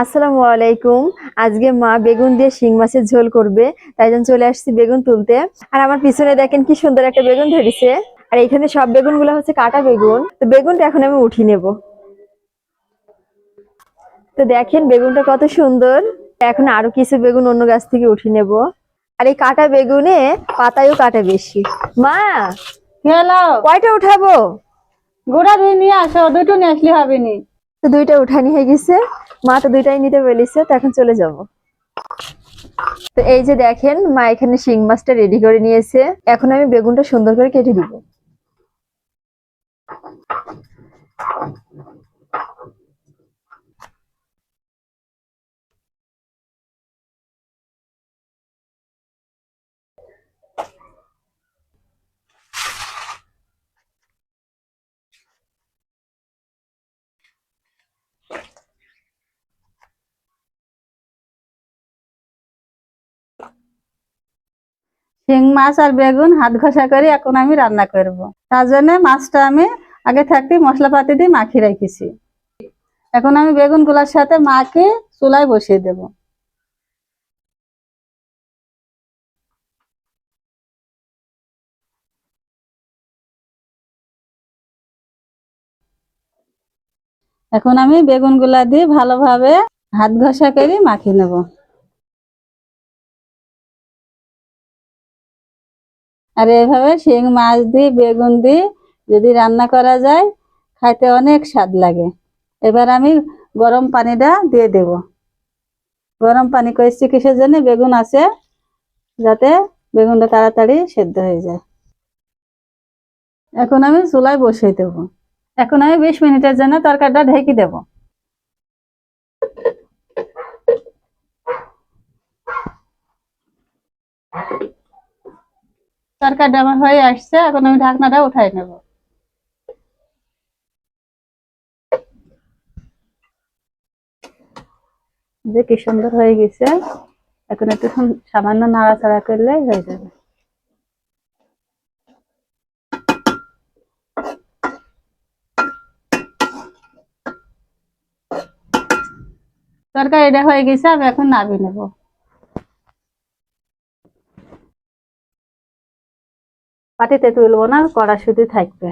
আসসালামু আলাইকুম। আজকে মা বেগুন দিয়ে শিং মাছের ঝোল করবে তাই জন্য চলে আসছি বেগুন তুলতে। আর আমার পিছনে দেখেন কি সুন্দর একটা বেগুন ধরেছে। আর এখানে সব বেগুনগুলো হচ্ছে কাটা বেগুন। তো বেগুনটা এখন আমি উঠিয়ে নেব। তো দেখেন বেগুনটা কত সুন্দর। এখন আরও কিছু বেগুন অন্য গাছ থেকে উঠিয়ে নেব। আর এই কাটা বেগুনে পাতায়ও কাটা বেশি। মা কয়টা উঠাবো? গোড়া দুই নিয়ে আসো দুটো নিয়ে আসলে হবে নি। তো দুইটা উঠানি হয়ে গেছে। মা তো দুইটাই নিতে বলেছে, তো এখন চলে যাব। তো এই যে দেখেন, মা এখানে শিং মাছটা রেডি করে নিয়েছে। এখন আমি বেগুনটা সুন্দর করে কেটে দিব। শিং মাছ আর বেগুন হাত ঘষা করে এখন আমি রান্না করব। তার জন্য মাছটা আমি আগে থাকতে মশলাপাতি দিয়ে মাখিয়ে রেখেছি। এখন আমি বেগুনগুলার সাথে মাকে চুলায় বসিয়ে দেব। এখন আমি বেগুনগুলা দিয়ে ভালোভাবে হাত ঘষা করে মাখিয়ে নেব। আর এভাবে শিং, মাছ দিয়ে, বেগুন দিয়ে যদি রান্না করা যায়, খাইতে অনেক স্বাদ লাগে। এবার আমি গরম পানিটা দিয়ে দেব। গরম পানি করেছি কিসের জন্য? বেগুন আছে, যাতে বেগুনটা তাড়াতাড়ি সেদ্ধ হয়ে যায়। এখন আমি চুলায় বসিয়ে দেব। এখন আমি বিশ মিনিটের জন্য তরকারিটা ঢেকে দেব। তরকারিটা আমার হয়ে আসছে, এখন আমি ঢাকনাটা উঠাই নেব। যে কি সুন্দর হয়ে গেছে, এখন একটু সামান্য নাড়াচাড়া করলে হয়ে যাবে। তরকারিটা হয়ে গেছে, আমি এখন নামিয়ে নেব। পাটিতে তুলব না কড়া শুধু থাকবে।